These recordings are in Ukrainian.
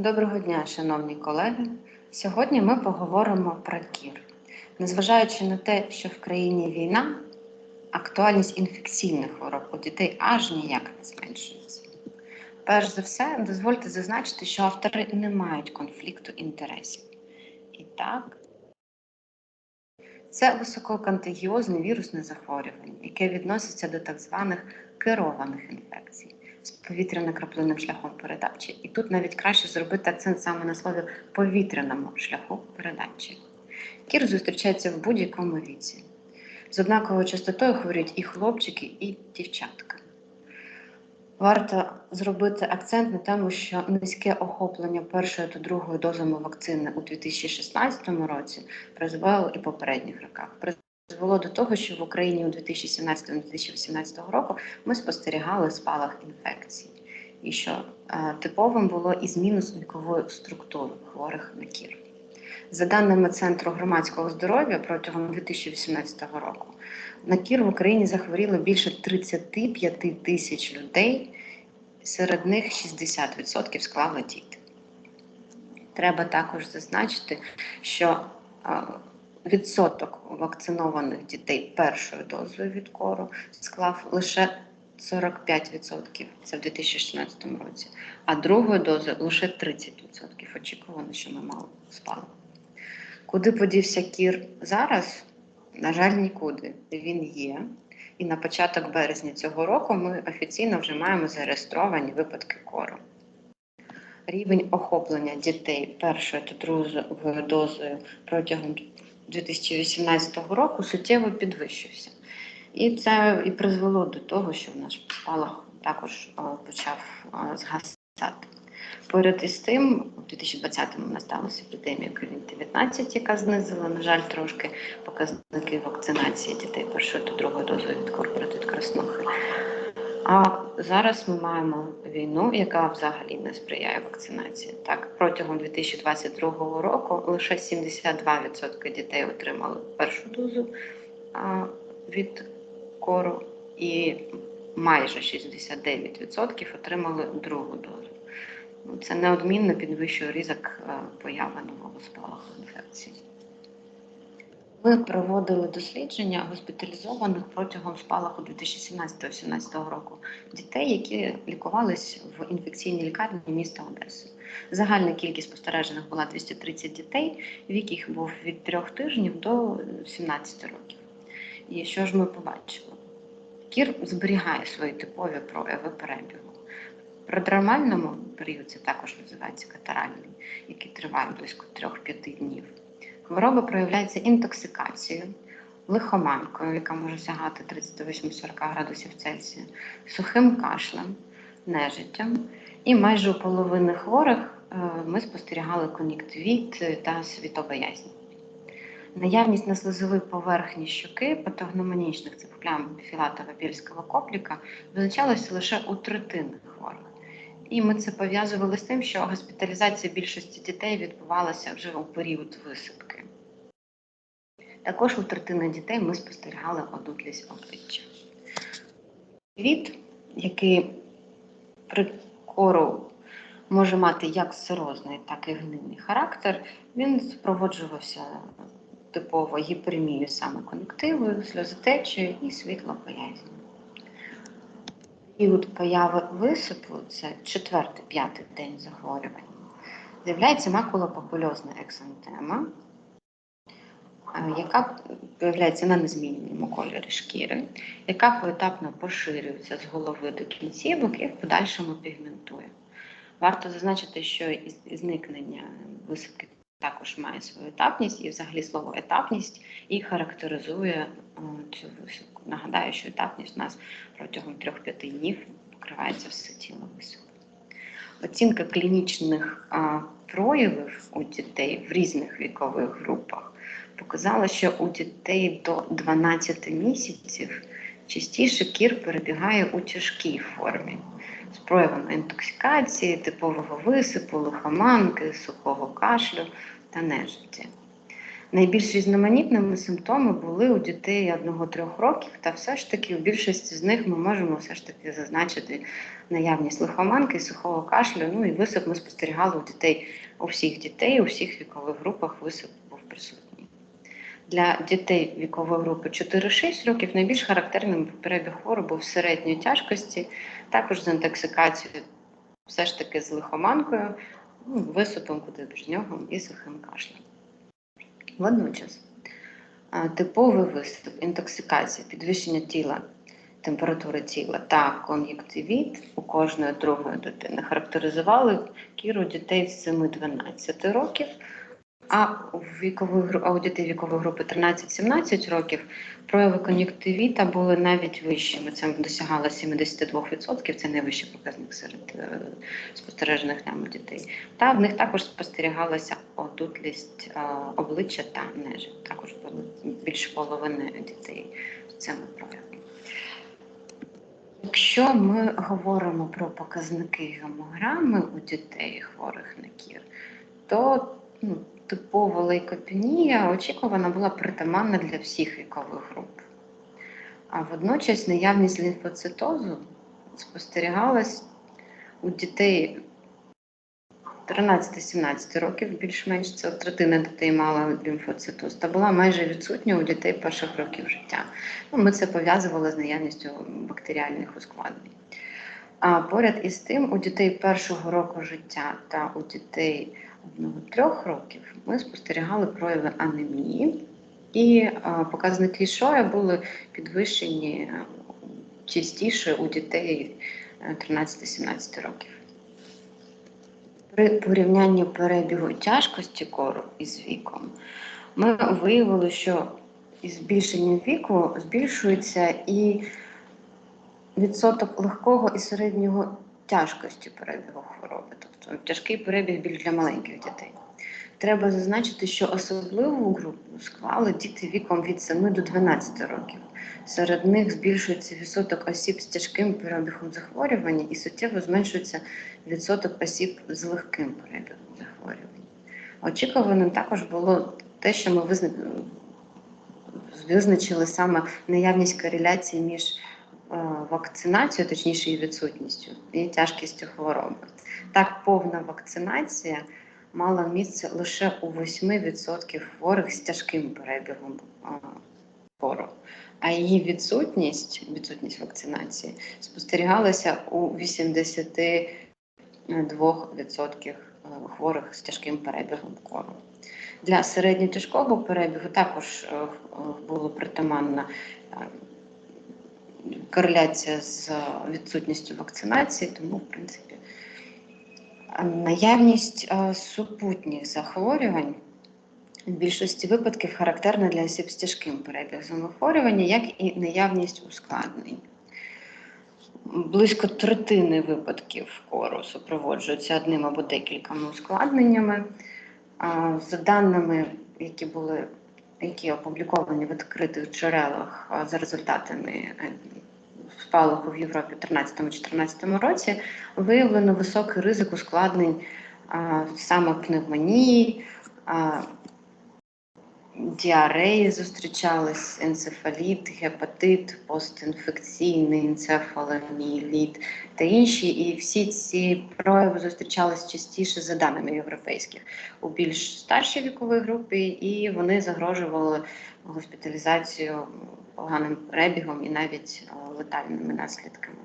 Доброго дня, шановні колеги. Сьогодні ми поговоримо про кір. Незважаючи на те, що в країні війна, актуальність інфекційних хвороб у дітей аж ніяк не зменшується. Перш за все, дозвольте зазначити, що автори не мають конфлікту інтересів. І так, це висококонтагіозне вірусне захворювання, яке відноситься до так званих керованих інфекцій з повітряно-краплинним шляхом передачі. І тут навіть краще зробити акцент саме на слові повітряному шляху передачі. Кір зустрічається в будь-якому віці. З однаковою частотою хворіють і хлопчики, і дівчатка. Варто зробити акцент на тому, що низьке охоплення першою та другою дозами вакцини у 2016 році призвело і попередніх роках. Призвело до того, що в Україні у 2017-2018 року ми спостерігали спалах інфекцій, і що е, типовим було і зміну вікової структури хворих на кір. За даними Центру громадського здоров'я протягом 2018 року на кір в Україні захворіло більше 35 тисяч людей, серед них 60% склали діти. Треба також зазначити, що відсоток вакцинованих дітей першою дозою від кору склав лише 45%, це в 2016 році, а другою дозою лише 30%. Очікувано, що ми мало спали. Куди подівся кір зараз? На жаль, нікуди. Він є. І на початок березня цього року ми офіційно вже маємо зареєстровані випадки кору. Рівень охоплення дітей першою та другою дозою протягом 2018 року суттєво підвищився. І це і призвело до того, що наш спалах також почав згасати. Поряд із тим, у 2020-му у нас сталася епідемія COVID-19, яка знизила, на жаль, трошки показники вакцинації дітей першою та другою дозою від корпоратит краснухи. А зараз ми маємо війну, яка взагалі не сприяє вакцинації. Так, протягом 2022 року лише 72% дітей отримали першу дозу а, від кору, і майже 69% отримали другу дозу. Це неодмінно підвищує ризик е, появи нового спалаху інфекції. Ми проводили дослідження госпіталізованих протягом спалаху 2017-2018 року дітей, які лікувались в інфекційній лікарні міста Одеси. Загальна кількість спостережених була 230 дітей, вік їх був від 3 тижнів до 17 років. І що ж ми побачили? Кір зберігає свої типові прояви перебігу. При драмальному періоді також називається катаральний, який триває близько 3-5 днів. Хвороба проявляється інтоксикацією, лихоманкою, яка може сягати 38-40 градусів Цельсія, сухим кашлем, нежиттям. І майже у половини хворих е, ми спостерігали кон'юктивіт та світобоязнь. Наявність на слизовій поверхні щоки патогномонічних цих плям філатова більського копліка визначалася лише у третини хворих. І ми це пов'язували з тим, що госпіталізація більшості дітей відбувалася вже у період висипки. Також у третини дітей ми спостерігали одутлість обличчя. Від, який при кору може мати як сирозний, так і гнильний характер, він супроводжувався типово гіпермією саме кон'юктивою, сльозотечею і світлопоязню період появи висипу, це четвертий-п'ятий день захворювання, з'являється макулопапульозна ексантема, яка появляється на незмінному кольорі шкіри, яка поетапно поширюється з голови до кінцівок і в подальшому пігментує. Варто зазначити, що зникнення висипки також має свою етапність, і взагалі слово етапність і характеризує е, цю висипку. Нагадаю, що етапність у нас протягом 3-5 днів покривається все тіло висипку. Оцінка клінічних проявів у дітей в різних вікових групах показала, що у дітей до 12 місяців частіше кір перебігає у тяжкій формі з проявами інтоксикації, типового висипу, лихоманки, сухого кашлю та нежиття. Найбільш різноманітними симптоми були у дітей 1-3 років, та все ж таки в більшості з них ми можемо все ж таки зазначити наявність лихоманки, сухого кашлю. Ну і висип ми спостерігали у дітей у всіх дітей, у всіх вікових групах висип був присутній. Для дітей вікової групи 4-6 років найбільш характерним перебіг хвороб був середньої тяжкості, також з інтоксикацією, все ж таки з лихоманкою, ну, висипом кудибжньогом і сухим кашлем. Водночас типовий висип, інтоксикація, підвищення тіла, температури тіла та кон'юктивіт у кожної другої дитини характеризували кіру дітей з 7-12 років, а вікової, гру- у вікової групи 13-17 років прояви кон'юктивіта були навіть вищими. Це досягало 72%, це найвищий показник серед е, спостережених нами дітей. Та в них також спостерігалася одутлість е, обличчя та нежі. Також було більше половини дітей з цими проявами. Якщо ми говоримо про показники гемограми у дітей хворих на кір, то ну, типова лейкопенія очікувана була притаманна для всіх вікових груп. А водночас наявність лімфоцитозу спостерігалась у дітей 13-17 років, більш-менш це третина дітей мала лімфоцитоз, та була майже відсутня у дітей перших років життя. Ну, ми це пов'язували з наявністю бактеріальних ускладнень. А поряд із тим, у дітей першого року життя та у дітей одного-трьох років ми спостерігали прояви анемії, і показники шоя були підвищені е, частіше у дітей е, 13-17 років. При порівнянні перебігу тяжкості кору із віком ми виявили, що із збільшенням віку збільшується і відсоток легкого і середнього тяжкості перебігу хвороби, тобто тяжкий перебіг більш для маленьких дітей. Треба зазначити, що особливу групу склали діти віком від 7 до 12 років. Серед них збільшується відсоток осіб з тяжким перебігом захворювання і суттєво зменшується відсоток осіб з легким перебігом захворювання. Очікуваним також було те, що ми визначили саме наявність кореляції між е, вакцинацією, точніше її відсутністю, і тяжкістю хвороби. Так, повна вакцинація мала місце лише у 8% хворих з тяжким перебігом хвороб. А її відсутність, відсутність вакцинації спостерігалася у 82% е, хворих з тяжким перебігом кору. Для середньотяжкого перебігу також е, було притаманна е, кореляція з відсутністю вакцинації, тому, в принципі, наявність е, супутніх захворювань в більшості випадків характерна для осіб з тяжким перебігом захворювання, як і наявність ускладнень. Близько третини випадків кору супроводжуються одним або декількома ускладненнями. За даними, які були які опубліковані в відкритих джерелах за результатами е, спалаху в Європі в 2013-2014 році, виявлено високий ризик ускладнень саме пневмонії, діареї зустрічались, енцефаліт, гепатит, постінфекційний енцефаломіеліт та інші. І всі ці прояви зустрічались частіше за даними європейських у більш старшій віковій групі, і вони загрожували госпіталізацію поганим перебігом і навіть е, летальними наслідками.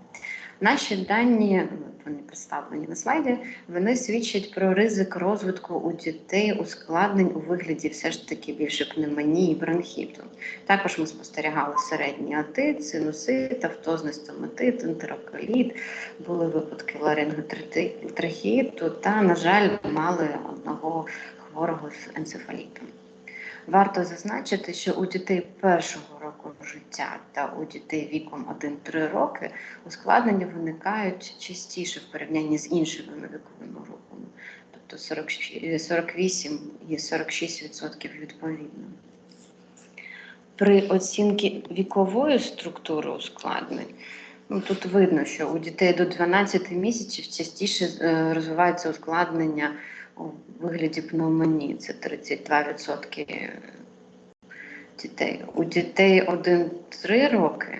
Наші дані, вони представлені на слайді, вони свідчать про ризик розвитку у дітей ускладнень у вигляді все ж таки більше пневмонії, бронхіту. Також ми спостерігали середній атит, синусит, автозний стоматит, ентероколіт, були випадки ларинготрахеїту та, на жаль, мали одного хворого з енцефалітом. Варто зазначити, що у дітей першого життя та у дітей віком 1-3 роки ускладнення виникають частіше в порівнянні з іншими віковими групами, тобто 48 і 46% відповідно. При оцінці вікової структури ускладнень Ну, тут видно, що у дітей до 12 місяців частіше е, розвиваються ускладнення у вигляді пневмонії. Це 32% дітей. У дітей 1-3 роки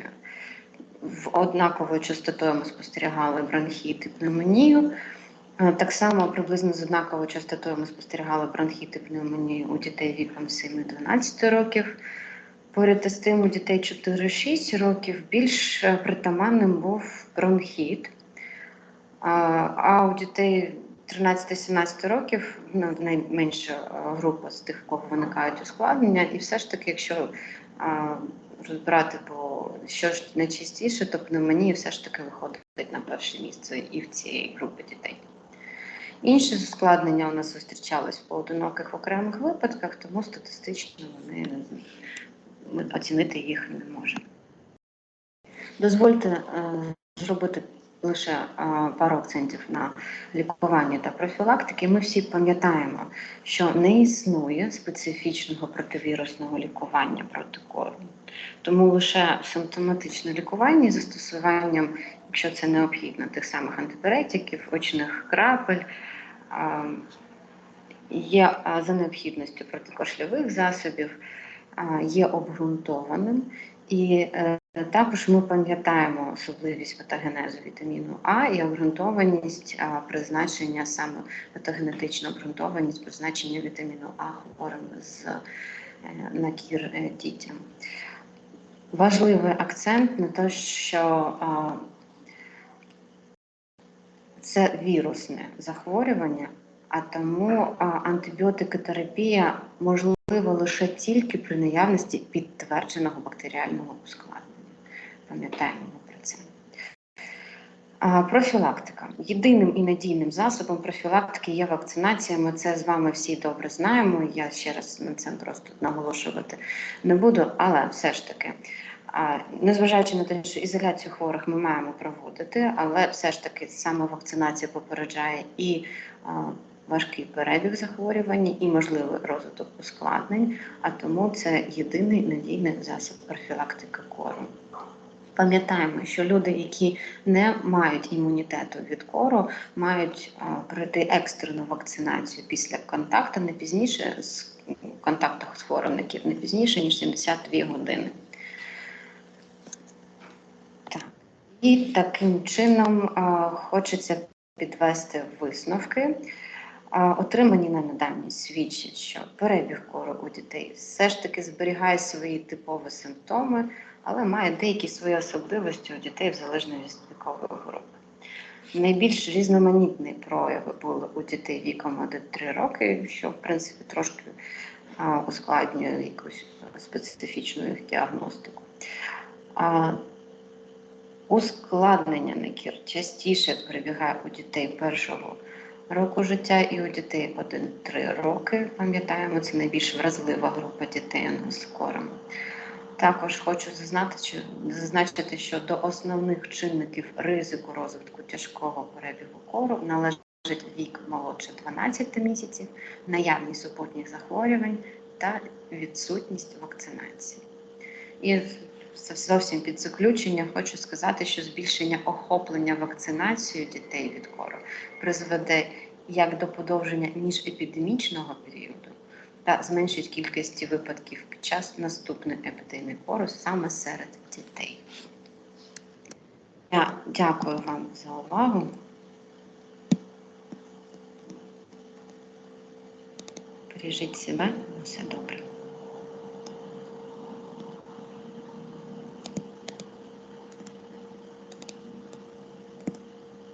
в однаковою частотою ми спостерігали бронхіт і пневмонію. Е, Так само приблизно з однаковою частотою ми спостерігали бронхіт і пневмонію у дітей віком 7-12 років. Поряд із тим у дітей 4-6 років більш е, притаманним був бронхіт. А, А у дітей 13-17 років ну, найменша е, група з тих, в кого виникають ускладнення, і все ж таки, якщо а, розбирати по що ж найчастіше, то пневмонія все ж таки виходить на перше місце і в цієї групи дітей. Інші ускладнення у нас зустрічались в поодиноких окремих випадках, тому статистично вони ми оцінити їх не можемо. Дозвольте е, зробити лише пару акцентів на лікуванні та профілактики. Ми всі пам'ятаємо, що не існує специфічного противірусного лікування проти кору. Тому лише симптоматичне лікування із застосуванням, якщо це необхідно, тих самих антипіретиків, очних крапель. Є за необхідністю протикошльових засобів, є обґрунтованим, і е, також ми пам'ятаємо особливість патогенезу вітаміну А і обґрунтованість е, призначення саме патогенетичну обґрунтованість призначення вітаміну А хворим з е, на кір е, дітям. Важливий акцент на те, що е, це вірусне захворювання, а тому а, антибіотикотерапія можлива лише тільки при наявності підтвердженого бактеріального ускладнення. Пам'ятаємо про це. Профілактика. Єдиним і надійним засобом профілактики є вакцинація. Ми це з вами всі добре знаємо. Я ще раз на це просто наголошувати не буду, але все ж таки. Незважаючи на те, що ізоляцію хворих ми маємо проводити, але все ж таки саме вакцинація попереджає і важкий перебіг захворювання, і можливий розвиток ускладнень, а тому це єдиний надійний засіб профілактики кору. Пам'ятаємо, що люди, які не мають імунітету від кору, мають пройти екстрену вакцинацію після контакту не пізніше з контакту з кір не пізніше ніж 72 години. Так. І таким чином хочеться підвести висновки. Отримані на наданні свідчать, що перебіг кору у дітей все ж таки зберігає свої типові симптоми, але має деякі свої особливості у дітей в залежності від вікової групи. Найбільш різноманітні прояви були у дітей віком 1-3 роки, що в принципі трошки а, ускладнює якусь специфічну їх діагностику. А, Ускладнення на кір частіше перебігає у дітей першого року життя і у дітей 1-3 роки. Пам'ятаємо, це найбільш вразлива група дітей з. Також хочу зазначити, що, до основних чинників ризику розвитку тяжкого перебігу кору належить вік молодше 12 місяців, наявність супутніх захворювань та відсутність вакцинації. І зовсім під заключення хочу сказати, що збільшення охоплення вакцинацією дітей від кору призведе як до подовження міжепідемічного періоду та зменшить кількості випадків під час наступної епідемії кору саме серед дітей. Я дякую вам за увагу. Бережіть себе, все добре.